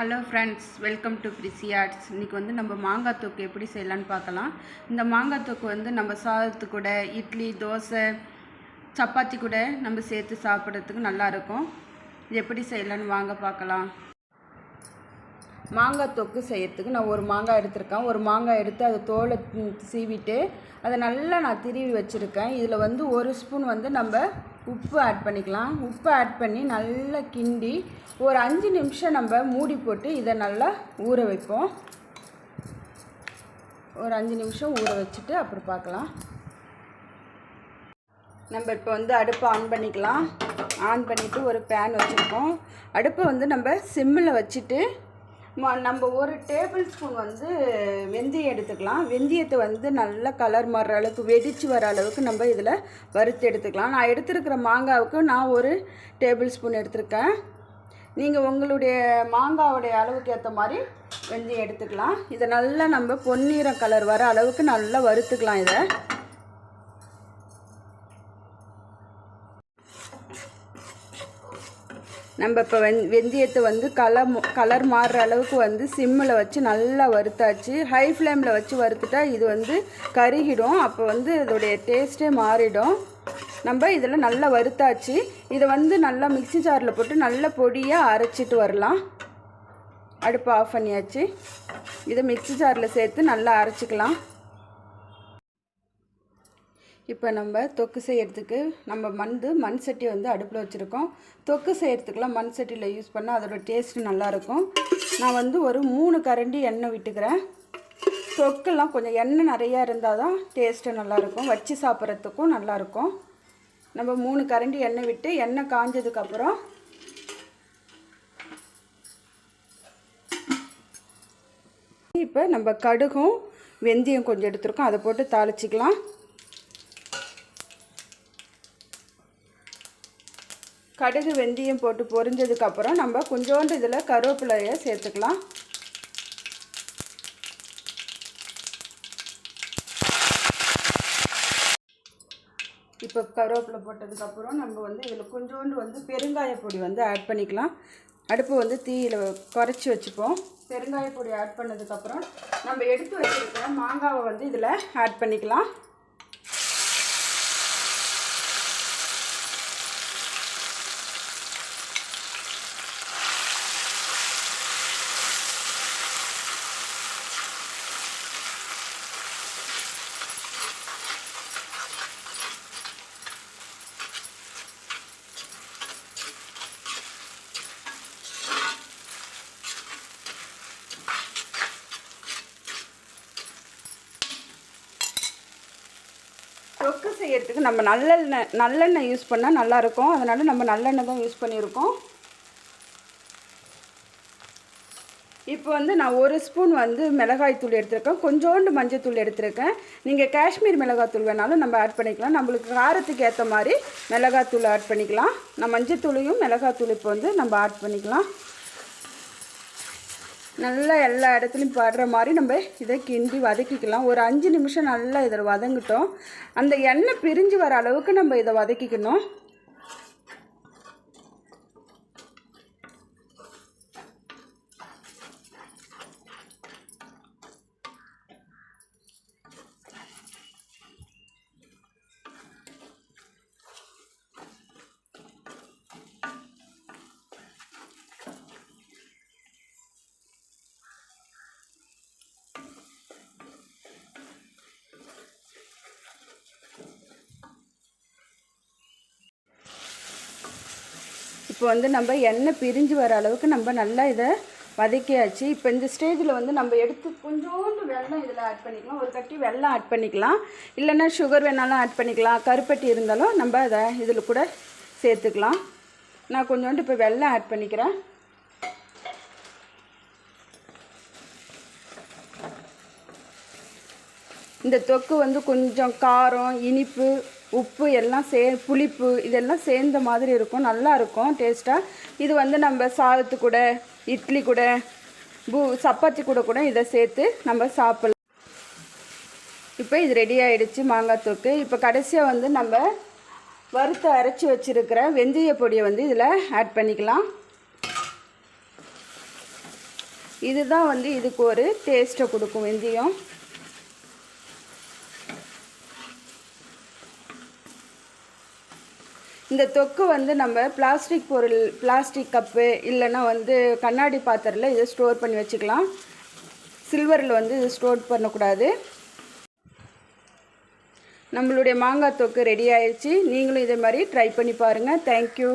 Hello friends welcome to பிரிசி arts இன்றைக்கி வந்து நம்ம மாங்காய் தொக்கு எப்படி செய்யலான்னு பார்க்கலாம். இந்த மாங்காய் தொக்கு வந்து நம்ம சாதத்து கூட இட்லி தோசை சப்பாத்தி கூட நம்ம சேர்த்து சாப்பிட்றதுக்கு நல்லாயிருக்கும் இது எப்படி செய்யலான்னு வாங்க பார்க்கலாம். மாங்காய் தொக்கு செய்யறதுக்கு நான் ஒரு மாங்காய் எடுத்திருக்கேன். ஒரு மாங்காய் எடுத்து அதை தோலை சீவிட்டு அதை நல்லா நான் திருவி வச்சுருக்கேன். இதில் வந்து ஒரு ஸ்பூன் வந்து நம்ம உப்பு ஆட் பண்ணிக்கலாம். உப்பு ஆட் பண்ணி நல்லா கிண்டி ஒரு அஞ்சு நிமிஷம் நம்ம மூடி போட்டு இதை நல்லா ஊற வைப்போம். ஒரு அஞ்சு நிமிஷம் ஊற வச்சுட்டு அப்புறம் பார்க்கலாம். நம்ம இப்போ வந்து அடுப்பை ஆன் பண்ணிக்கலாம். ஆன் பண்ணிவிட்டு ஒரு பேன் வச்சுருக்கோம். அடுப்பை வந்து நம்ம சிம்மில் வச்சுட்டு நம்ம ஒரு டேபிள் ஸ்பூன் வந்து வெந்தயம் எடுத்துக்கலாம். வெந்தயத்தை வந்து நல்ல கலர் மாறுற அளவுக்கு வெடிச்சு வர அளவுக்கு நம்ம இதில் வறுத்து எடுத்துக்கலாம். நான் எடுத்திருக்கிற மாங்காவுக்கு நான் ஒரு டேபிள் ஸ்பூன் எடுத்திருக்கேன். நீங்கள் உங்களுடைய மாங்காவுடைய அளவுக்கு ஏற்ற மாதிரி வெந்தயம் எடுத்துக்கலாம். இதை நல்லா நம்ம பொன்னிறம் கலர் வர அளவுக்கு நல்லா வறுத்துக்கலாம் இதை. நம்ம இப்போ வெந் வெந்தயத்தை வந்து கலர் கலர் மாறுற அளவுக்கு வந்து சிம்மில் வச்சு நல்லா வறுத்தாச்சு. ஹை ஃப்ளேமில் வச்சு வறுத்துட்டா இது வந்து கருகிடும். அப்போ வந்து இதோடைய டேஸ்ட்டே மாறிடும். நம்ம இதில் நல்லா வறுத்தாச்சு. இதை வந்து நல்லா மிக்ஸி ஜாரில் போட்டு நல்லா பொடியாக அரைச்சிட்டு வரலாம். அடுப்பு ஆஃப் பண்ணியாச்சு. இதை மிக்ஸி ஜாரில் சேர்த்து நல்லா அரைச்சிக்கலாம். இப்போ நம்ம தொக்கு செய்யறதுக்கு நம்ம மண் மண் சட்டி வந்து அடுப்பில் வச்சுருக்கோம். தொக்கு செய்கிறதுக்கெலாம் மண் சட்டியில் யூஸ் பண்ணால் அதோட டேஸ்ட்டு நல்லாயிருக்கும். நான் வந்து ஒரு மூணு கரண்டி எண்ணெய் விட்டுக்கிறேன். தொக்கெல்லாம் கொஞ்சம் எண்ணெய் நிறையா இருந்தால் தான் டேஸ்ட்டு நல்லாயிருக்கும். வச்சு சாப்பிட்றதுக்கும் நல்லாயிருக்கும். நம்ம மூணு கரண்டி எண்ணெய் விட்டு எண்ணெய் காஞ்சதுக்கப்புறம் இப்போ நம்ம கடுகும் வெந்தயம் கொஞ்சம் எடுத்துருக்கோம். அதை போட்டு தாளிச்சிக்கலாம். கடுகு வெந்தயம் போட்டு பொரிஞ்சதுக்கப்புறம் நம்ம கொஞ்சோண்டு இதில் கருவேப்பிலையை சேர்த்துக்கலாம். இப்போ கருவேப்பிலை போட்டதுக்கப்புறம் நம்ம வந்து இதில் கொஞ்சோண்டு வந்து பெருங்காய பொடி வந்து ஆட் பண்ணிக்கலாம். அடுப்பு வந்து தீயில் குறைச்சி வச்சுப்போம். பெருங்காய பொடி ஆட் பண்ணதுக்கப்புறம் நம்ம எடுத்து வச்சுருக்க மாங்காவை வந்து இதில் ஆட் பண்ணிக்கலாம். தொக்கு செய்யறதுக்கு நம்ம நல்லெண்ணெய் நல்லெண்ணெய் யூஸ் பண்ணால் நல்லாயிருக்கும். அதனால் நம்ம நல்லெண்ணெய் தான் யூஸ் பண்ணியிருக்கோம். இப்போ வந்து நான் ஒரு ஸ்பூன் வந்து மிளகாய் தூள் எடுத்திருக்கேன். கொஞ்சோண்டு மஞ்சத்தூள் எடுத்திருக்கேன். நீங்கள் காஷ்மீர் மிளகாத்தூள் வேணாலும் நம்ம ஆட் பண்ணிக்கலாம். நம்மளுக்கு காரத்துக்கு ஏற்ற மாதிரி மிளகாத்தூள் ஆட் பண்ணிக்கலாம். நான் மஞ்சத்தூளையும் மிளகாத்தூள் இப்போ வந்து நம்ம ஆட் பண்ணிக்கலாம். நல்லா எல்லா இடத்துலையும் படுற மாதிரி நம்ம இதை கிண்டி வதக்கிக்கலாம். ஒரு அஞ்சு நிமிஷம் நல்லா இதில் வதங்கிட்டோம். அந்த எண்ணெய் பிரிஞ்சு வர அளவுக்கு நம்ம இதை வதக்கிக்கணும். இப்போ வந்து நம்ம எண்ணெய் பிரிஞ்சு வர அளவுக்கு நம்ம நல்லா இதை வதக்கியாச்சு. இப்போ இந்த ஸ்டேஜில் வந்து நம்ம எடுத்து கொஞ்சோண்டு வெள்ளம் இதில் ஆட் பண்ணிக்கலாம். ஒரு கட்டி வெள்ளம் ஆட் பண்ணிக்கலாம். இல்லைன்னா சுகர் வேணாலும் ஆட் பண்ணிக்கலாம். கருப்பட்டி இருந்தாலும் நம்ம அதை இதில் கூட சேர்த்துக்கலாம். நான் கொஞ்சோண்டு இப்போ வெள்ளம் ஆட் பண்ணிக்கிறேன். இந்த தொக்கு வந்து கொஞ்சம் காரம் இனிப்பு உப்பு எல்லாம் சே புளிப்பு இதெல்லாம் சேர்ந்த மாதிரி இருக்கும் நல்லா இருக்கும் டேஸ்ட்டாக இது வந்து நம்ம சாதத்து கூட இட்லி கூட பூ சப்பாத்தி கூட கூட இதை சேர்த்து நம்ம சாப்பிடலாம். இப்போ இது ரெடி ஆகிடுச்சு மாங்காய் தொக்கு. இப்போ கடைசியாக வந்து நம்ம வறுத்து அரைச்சி வச்சுருக்கிற வெந்தய பொடியை வந்து இதில் ஆட் பண்ணிக்கலாம். இதுதான் வந்து இதுக்கு ஒரு டேஸ்ட்டை கொடுக்கும் வெந்தயம். இந்த தொக்கு வந்து நம்ம பிளாஸ்டிக் பொருள் பிளாஸ்டிக் கப்பு இல்லைன்னா வந்து கண்ணாடி பாத்திரத்தில் இதை ஸ்டோர் பண்ணி வச்சுக்கலாம். சில்வரில் வந்து இது ஸ்டோர் பண்ணக்கூடாது. நம்மளுடைய மாங்காய் தொக்கு ரெடி ஆயிடுச்சு நீங்களும் இதே மாதிரி ட்ரை பண்ணி பாருங்கள் தேங்க்யூ